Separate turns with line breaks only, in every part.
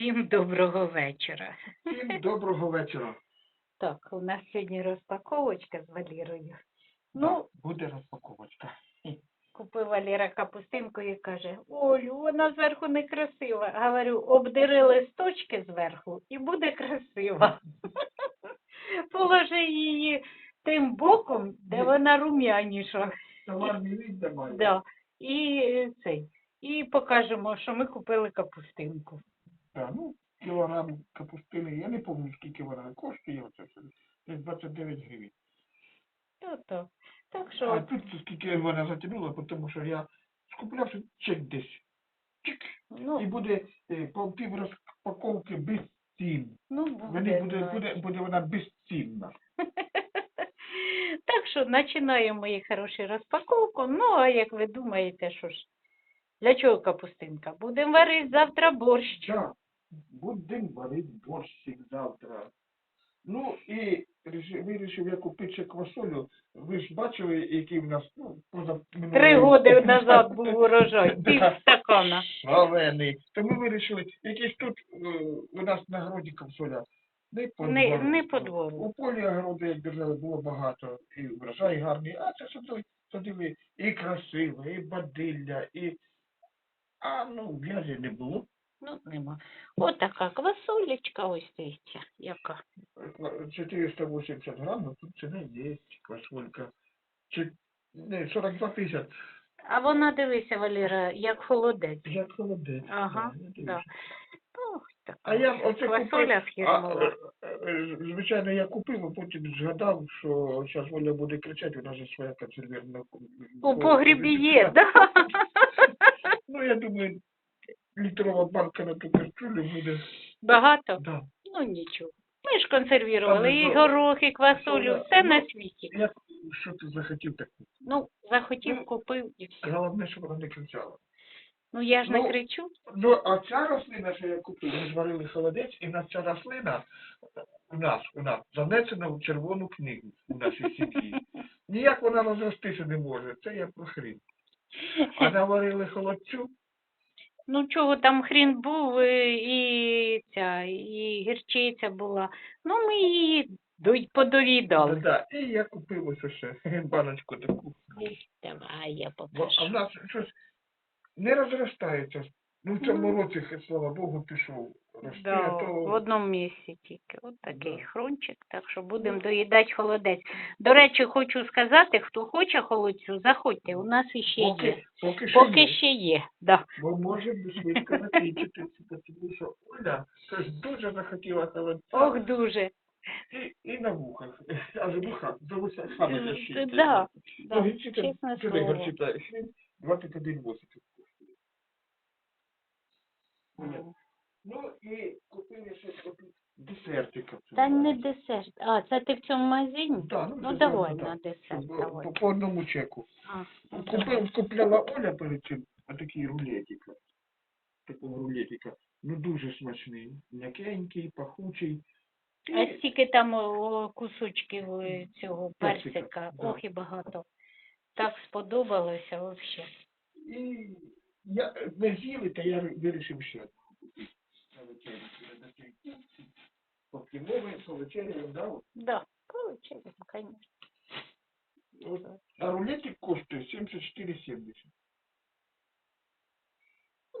Всім доброго вечора.
Всім доброго вечора.
Так, у нас сьогодні розпаковочка з Валірою.
Ну, буде розпаковочка.
купив Валера капустинку і каже, Олю, вона зверху не красива. Говорю, обдери листочки зверху і буде красива. Положи її тим боком, де вона рум'яніша.
Товарний від давай.
Да. І е, цей. І покажемо, що ми купили капустинку.
Так, ну, кілограм капустини, я не пам'ятаю, скільки вона коштує, оце все. Десь 29 гривень.
То-то. Так
А тут скільки вона затягнула, тому що я скупляв чек десь. Чик. І
ну,
буде е, по пів розпаковки без цін.
ну
Вони
буде.
буде, буде, буде вона безцінна.
Так що починаємо, мої хороші, розпаковку. Ну, а як ви думаєте, що ж? Для чого капустинка? Будемо варити завтра борщ.
Так, будемо варити борщик завтра. Ну і вирішив я купити ще квасолю. Ви ж бачили, який в нас ну, поза
Три роки назад був урожай, пів стакана.
Шалений. То ми вирішили, якийсь тут е, у нас на городі квасоля. Не по
Не-
двору.
не по двору.
У полі огороди, як держали, було багато. І врожай гарний. А це садили, садили і красиве, і бадилля, і... А ну, в'язі не було.
Ну, нема. Отака квасолечка ось дивіться, яка.
480 грамм, но тут цена есть, квасолька. Чи... Не, 42,50.
А вона, дивися, Валера, як холодець.
Як холодець.
Ага,
да.
Ох, така
А я оце купив, а, е, е, звичайно, я купив, а потім згадав, що зараз Оля буде кричати, у нас же своя консервірна.
У погрібі є, да?
Ну, я думаю, літрова банка на ту кастрюлю буде.
Багато?
Да.
Ну нічого. Ми ж консервували і горох, і квасолю, все
ну,
на світі.
Я, що ти захотів так?
Ну, захотів,
ну,
купив і все.
Головне, щоб вона не кричала.
Ну я ж не
ну,
кричу.
Ну, а ця рослина, що я купив, ми зварили холодець, і в нас ця рослина у нас, у нас занесена в червону книгу у нашій сім'ї. Ніяк вона розростися не може, це я про хрін. А наварили холодцю,
Ну чого там хрін був е, і ця, і гірчиця була. Ну ми її до- подоїдали.
да, і я купив ось ще баночку таку.
Давай я
Бо, а в
покажу.
нас щось не розростається. Ну, в цьому році, слава Богу, пішов
Да, в одному місці тільки. От такий
Да.
хрунчик, так що будемо доїдати холодець. До речі, хочу сказати, хто хоче холодцю, заходьте, у нас іще є.
Поки, поки,
Поки
є.
ще є, да.
Бо може швидко закінчитися, тому що Оля щось дуже захотіла холодця.
Ох, дуже.
І, і на вухах. Аж вуха, за вуха саме
М,
защитить.
да,
Ну,
да,
гірчиця,
чесне слово.
гірчиця, хрін, 21 восиків коштує. Оля. Ну і купили ще такі десертика.
Та не десерт. А, це ти в цьому магазині?
Да, ну,
Ну давай на десерт,
По,
давай.
по, по одному чеку.
А,
Купив, купляла Оля перед цим отакий рулетика. Такого рулетика. Ну дуже смачний. М'якенький, пахучий.
А
І
скільки там о, кусочків е, цього
Персика,
персика?
да.
Ох і багато. Так сподобалося взагалі.
І я не з'їли, та я вирішив ще купити. Вечерю. Мови, повечеряємо, да?
Да, получилось, звісно.
А рулетик коштує 74,70.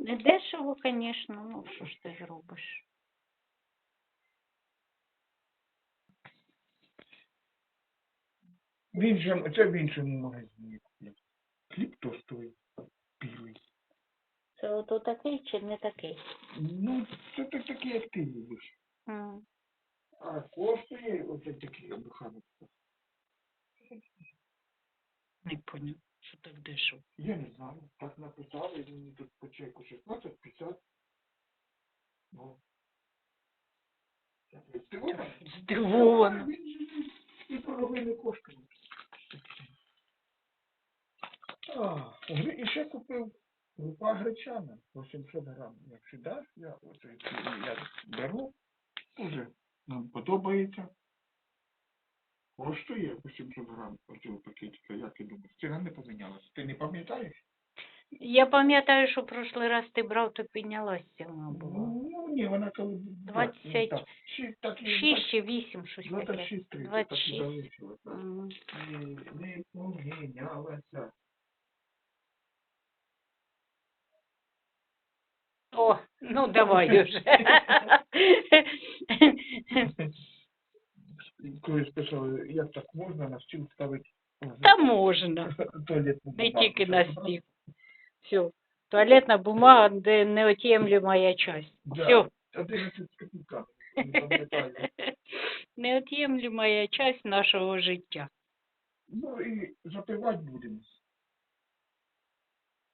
Не дешево, звісно, ну що ж ти зробиш?
Він же, це в іншому магазині. Хліб тостовий, білий.
Ото такий чи не такий?
Ну, це так таке, як ти любиш. А коштує оце такий обуханок.
Не поняв, що так дешево.
Я не знаю. Так написали, мені тут по чеку 16,50. Ну. Ти вона?
Здивована.
І половини коштує. А, і ще купив крупа гречана, 800 грам. Як сюди, я оце я беру, дуже нам подобається. Коштує 800 грам оцього пакетика, як ти думаєш? Ціна не помінялася. Ти не пам'ятаєш?
Я пам'ятаю, що прошлий раз ти брав, то піднялась ціна була.
Ну, ні, вона коли...
Двадцять
так, шість, так, і-
Шість чи вісім, щось таке.
6 30, так і. Не, не помінялася.
О, ну давай уже.
Колись писали, як так можна на стіл ставити
Та можна.
туалетну
Не
бумагу.
тільки на стіл. Все. Туалетна бумага, де неот'ємлемая часть.
Да.
Все.
11 з копійками. не пам'ятаю.
Неот'ємлемая часть нашого життя.
Ну і запивати будемо.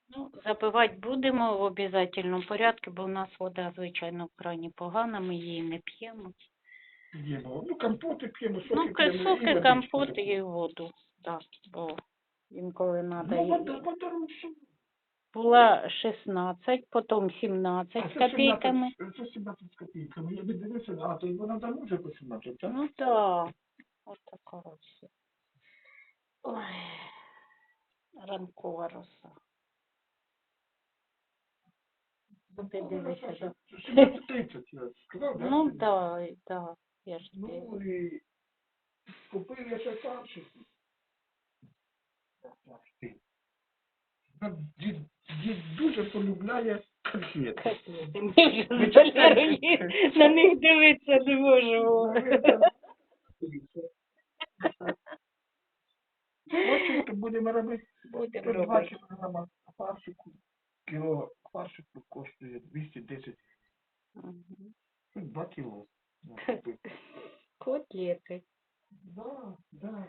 Ну, запивати будемо в обов'язковому порядку, бо в нас вода, звичайно, в крані погана, ми її не п'ємо.
П'ємо. Ну, компоти п'ємо, соки
Ну,
п'ємо. і
соки, компоти і воду. Так, бо інколи треба.
Ну, вода, вода, ну.
Була 16, потім 17
А це
копійками.
17, це 17 з копійками. Я би дивився, а то вона давно вже по 17, так?
Ну так, от така ось. Ой, ранкова роса. Ти дивишся, да?
17.30, я сказав, да?
Ну так, так, я ж ти.
Ну і купив я ще фаршик. Дід, дід дуже полюбляє конфети.
Ми вже з Валерою на них дивитися не можемо.
Ось що будемо робити.
Будемо
120
робити.
фаршику. Кіло фаршику коштує 210
Мгм.
Ну, 2 кіло.
Котлети.
Да, да.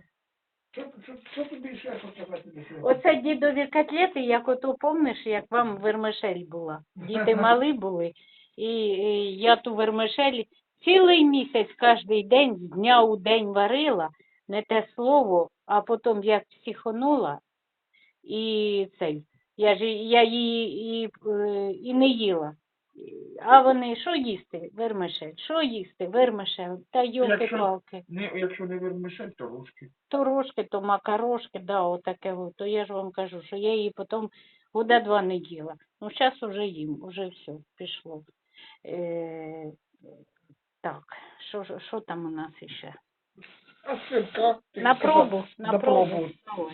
Що, що, що тобі ще показати?
Оце дідові котлети, як ото помниш, як вам вермишель була. Діти малі були, і, і я ту вермишель цілий місяць кожен день, з дня у день варила, не те слово, а потім як психонула, і цей, я ж я її і, е, і не їла. А вони що їсти? Вермишель. Що їсти? Вермишель. Та йолки-палки.
Не, якщо не вермишель, то рожки.
То рожки, то макарошки, да, отаке. от. То я ж вам кажу, що я її потім года два не їла. Ну, зараз уже їм, уже все, пішло. Е, так, що, що там у нас ще? На пробу, на,
на
пробу.
пробу.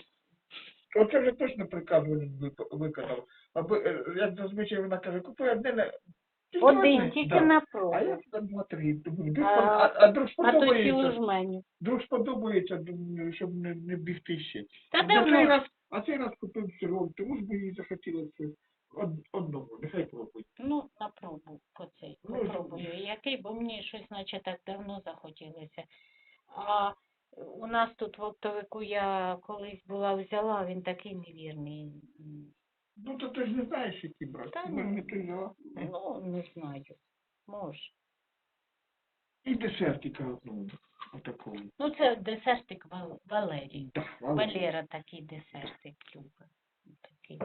Оце вже точно приказ він виконав. Аби, е, як зазвичай вона каже, купуй одне на...
Один, тільки на
А я. Думаю, друг,
А-
друг сподобається. Друг сподобається, щоб не, не бігти ще.
Та давно.
раз, а цей раз купив сиром, тому ж би їй захотілося од- одного. Нехай пробує.
Ну, на пробу по цей,
Ну,
попробую. Який, бо мені щось, наче так давно захотілося. А у нас тут в оптовику я колись була взяла, він такий невірний.
Ну, то ти ж не знаєш, які брати.
Та
Ну, не ти взяла.
Ну, не знаю. Може.
І десертика одного. Отакого.
Ну, це десертик Вал- Валерій.
Так,
Валера такий десертик любить. Такий.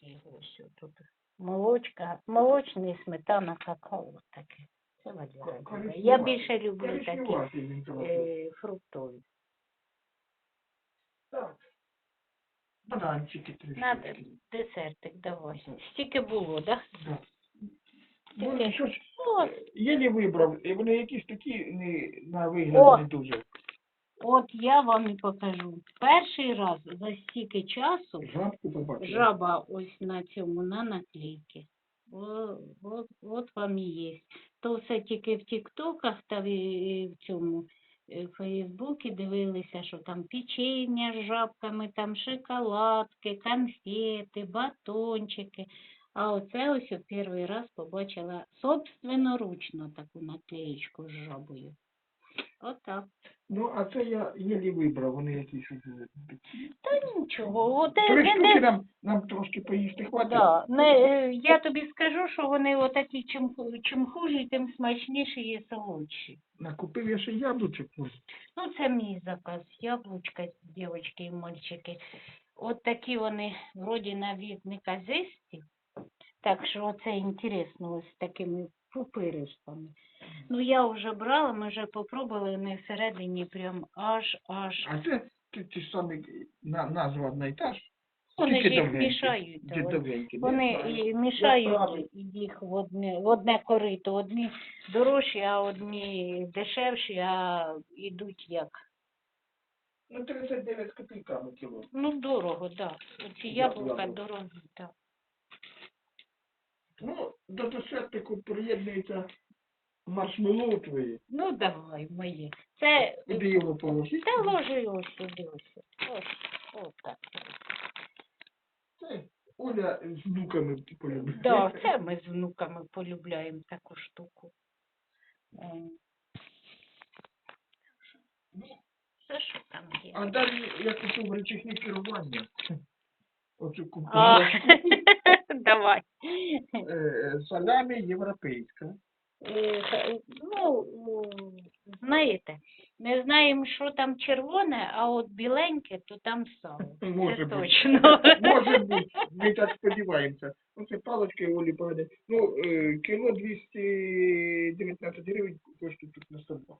І ось тут молочка, молочний сметана, какао таке. Це любить. Я більше люблю такі е, фруктові.
Так. Бананчики
Надо
штучки.
десертик давай. Стільки було, да?
Да. Ну, щось
От,
єлі вибрав, і вони якісь такі не, на вигляд
О!
не дуже.
от я вам і покажу. Перший раз за стільки часу
Жабку
жаба ось на цьому, на наклейці. О, от, от вам і є. То все тільки в тіктоках та в, в цьому е, в Фейсбуці дивилися, що там печення з жабками, там шоколадки, конфети, батончики. А оце ось у перший раз побачила собственноручно таку наклеєчку з жабою. Отак.
Ну, а це я єлі вибрав, вони якісь.
Та нічого, от, е,
Три штуки
не-
нам, нам трошки поїсти хватить.
Да, не, е, я тобі скажу, що вони отакі, чим, чим хужі, тим смачніші і солодші.
Накупив я ще яблучок.
Ну, це мій заказ. Яблучка, дівчатки і мальчики. От такі вони, вроді на від не казисті. Так що оце інтересно, ось такими пупиришками. Ну, я вже брала, ми вже попробували, вони всередині прям аж, аж.
А це ті, ті ж самі на, назва одна і та ж.
вони ж
Тільки
їх
довгенькі.
мішають.
Ді-
Вони,
довгенькі, не
вони
знаю.
і
Я
мішають їх в одне, в одне корито. Одні дорожчі, а одні дешевші, а йдуть як.
Ну, 39 з копійками кіло.
Ну, дорого, так. Да. Оці
Я-
яблука
яблука.
дорогі, так.
Ну, до десертику приєднується маршмеллоу твої.
Ну, давай, моє. Це,
Куди його положити?
та ложи ось сюди, ось. Ось, ось так.
Це Оля з внуками полюбить.
Да, це ми з внуками полюбляємо таку штуку. Ем. Це що там є?
А далі я купив речахи керування. Оцю купив.
А, давай.
Е, Салямі європейська.
Е, Ну, знаєте, не знаємо, що там червоне, а от біленьке, то там сало.
Може
Це
бути.
точно.
Може бути, ми так сподіваємося. Ну, це палочки Олі погоди. Ну, е, кіло 219 гривень коштує тут на 102.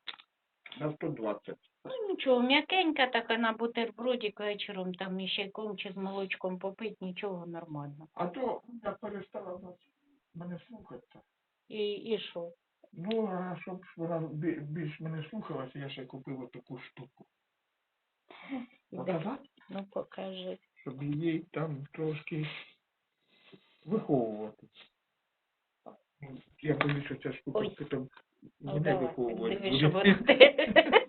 На 120.
Ну, нічого, м'якенька така на бутербродик вечором, там із чайком чи з молочком попить, нічого нормально.
А то я перестала вас мене слухати.
І, і що?
Ну, а щоб вона більш мене слухалася, я ще купив таку штуку. Показати,
Ну, покажи.
щоб її там трошки виховувати. Я боюсь, що ця штука
Ой.
потім мене
давай,
виховувати
диви, що
буде.
буде.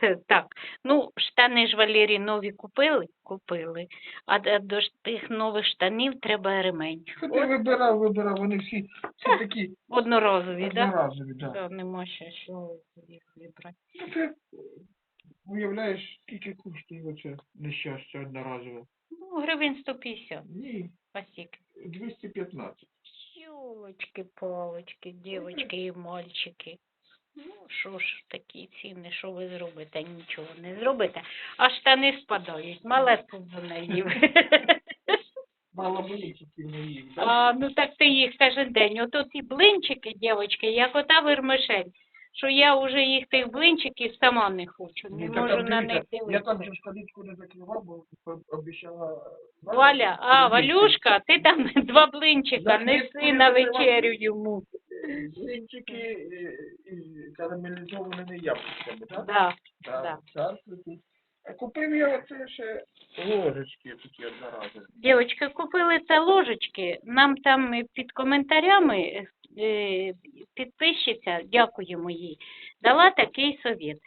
Це Так, ну, штани ж Валерій нові купили? Купили. А до тих нових штанів треба ремень.
Ходи вибирав, вибирав, вони всі, всі такі
Одноразові, так?
одноразові, да.
Да, нема ще що їх вибрати.
Ну, ти уявляєш, скільки коштує оце нещастя одноразове?
Ну, гривень 150,
Ні,
а скільки?
215.
Ёлочки, палочки, дівочки і мальчики. Ну, що ж такі ціни, що ви зробите? Нічого не зробите. А штани спадають, мале пузо наїв.
Мало блинчиків не їм, да?
А, ну так ти їх кожен день. Ото ті блинчики, дівчатки, як ота вермишель, що я вже їх тих блинчиків сама не хочу. Не можу на них
Я там
дивитися.
же шкалічку не закривав, бо об- обіцяла...
Валя, а, Валюшка, ти там два блинчика, неси на вечерю йому.
Блинчики е, із карамелізованими яблуками, так?
Да.
Да.
да.
Здравствуйте. А купив я оце ще ложечки такі одноразові.
Дівочки, купили це ложечки. Нам там під коментарями підписчиця, дякуємо їй, дала такий совет.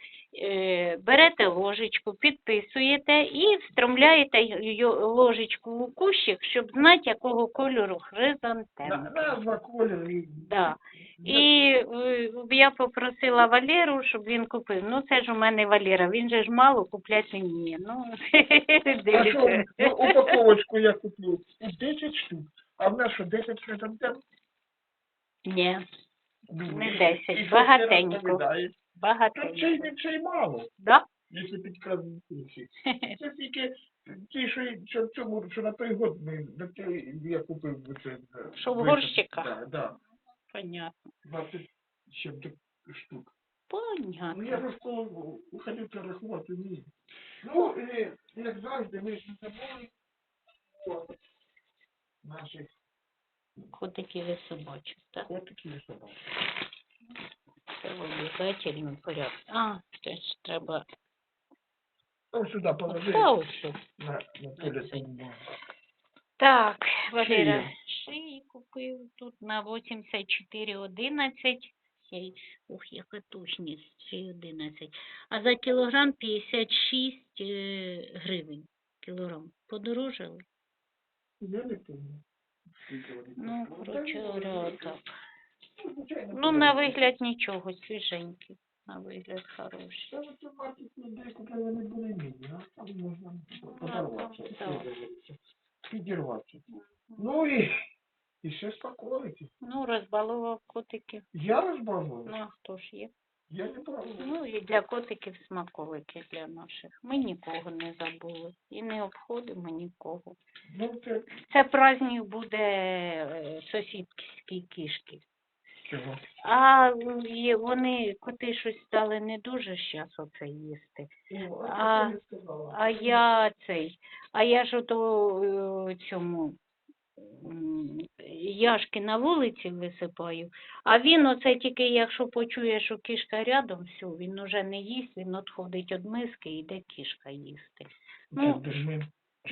Е, берете ложечку, підписуєте і встромляєте ложечку у кущик, щоб знати, якого кольору хризантем. Да. І е, я попросила Валеру, щоб він купив. Ну, це ж у мене Валера, він же ж мало купляти вміє. Ну,
А що,
дивіться.
ну, упаковочку я купив. І 10 штук. А в нас що, 10 хризантем?
Ні, Не
і-
10,
і що ти
багатенько.
Та це й не це мало,
Да?
якщо підказують інші. Це тільки ті, що, що в цьому, що на той год ми, на той я купив оце. е,
Що в горщиках?
Да, да.
Понятно.
20 ще штук. Ну, я
Понятно.
ж в школу ходив рахувати вмію. Ну, і, як завжди, ми ж не забули наших
Котиків і собачок, так?
котиків і собак.
В обов'язательному. А, це ж треба.
Ось сюди положи
тут.
на, на туалетну.
Так, Валера,
Шиї.
купив тут на 84,11. Ще- Ух, яка точність, ще й 11. А за кілограм 56 е, гривень. Кілограм. Подорожали?
Я не пам'ятаю.
Ну, коротше так.
Ну,
на вигляд нічого, свіженький. На вигляд хороший.
Та у маркет людей купили, вони були міні, а там можна подорватися, підірватися. Ну і, і ще спокоїти.
Ну, розбалував котиків.
Я розбавив,
Ну, а хто ж є?
я не пробував.
Ну, і для котиків смаколики для наших. Ми нікого не забули. І не обходимо нікого.
Ну, це
Це праздник буде е, сусідській кішки.
Чого?
А є- вони, коти щось стали не дуже щас оце їсти. А-
це.
А я цей, а я ж ото е, цьому м, яшки на вулиці висипаю, а він оце тільки, якщо почує, що кішка рядом, все, він уже не їсть, він отходить від миски і йде кішка їсти.
Це
ну,
дурмин.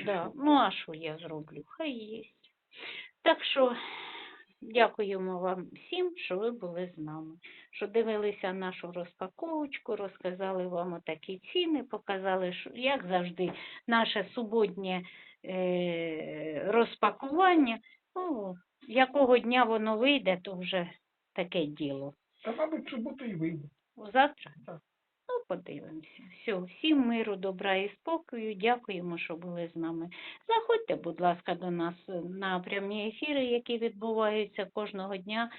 Да. Ну, а що я зроблю? Хай їсть. Так що дякуємо вам всім, що ви були з нами, що дивилися нашу розпаковочку, розказали вам отакі ціни, показали, що, як завжди, наше суботнє е, розпакування. Ну, якого дня воно вийде, то вже таке діло.
Та, мабуть, суботу і вийде.
Завтра?
Так.
Ну, подивимося. Все, всім миру, добра і спокою. Дякуємо, що були з нами. Заходьте, будь ласка, до нас на прямі ефіри, які відбуваються кожного дня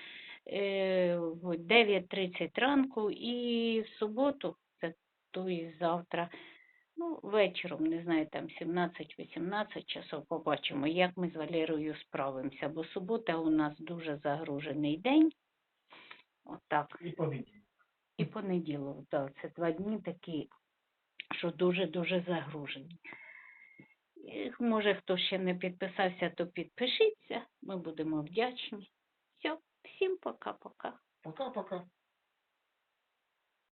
е, в 9.30 ранку і в суботу, це то і завтра. Ну, вечором, не знаю, там 17-18 часов побачимо, як ми з Валерою справимося, бо субота у нас дуже загружений день. Отак.
Понеділок.
І понеділок, так, це два дні такі, що дуже-дуже загружені. І, Може, хто ще не підписався, то підпишіться. Ми будемо вдячні. Все, всім пока-пока.
Пока-пока.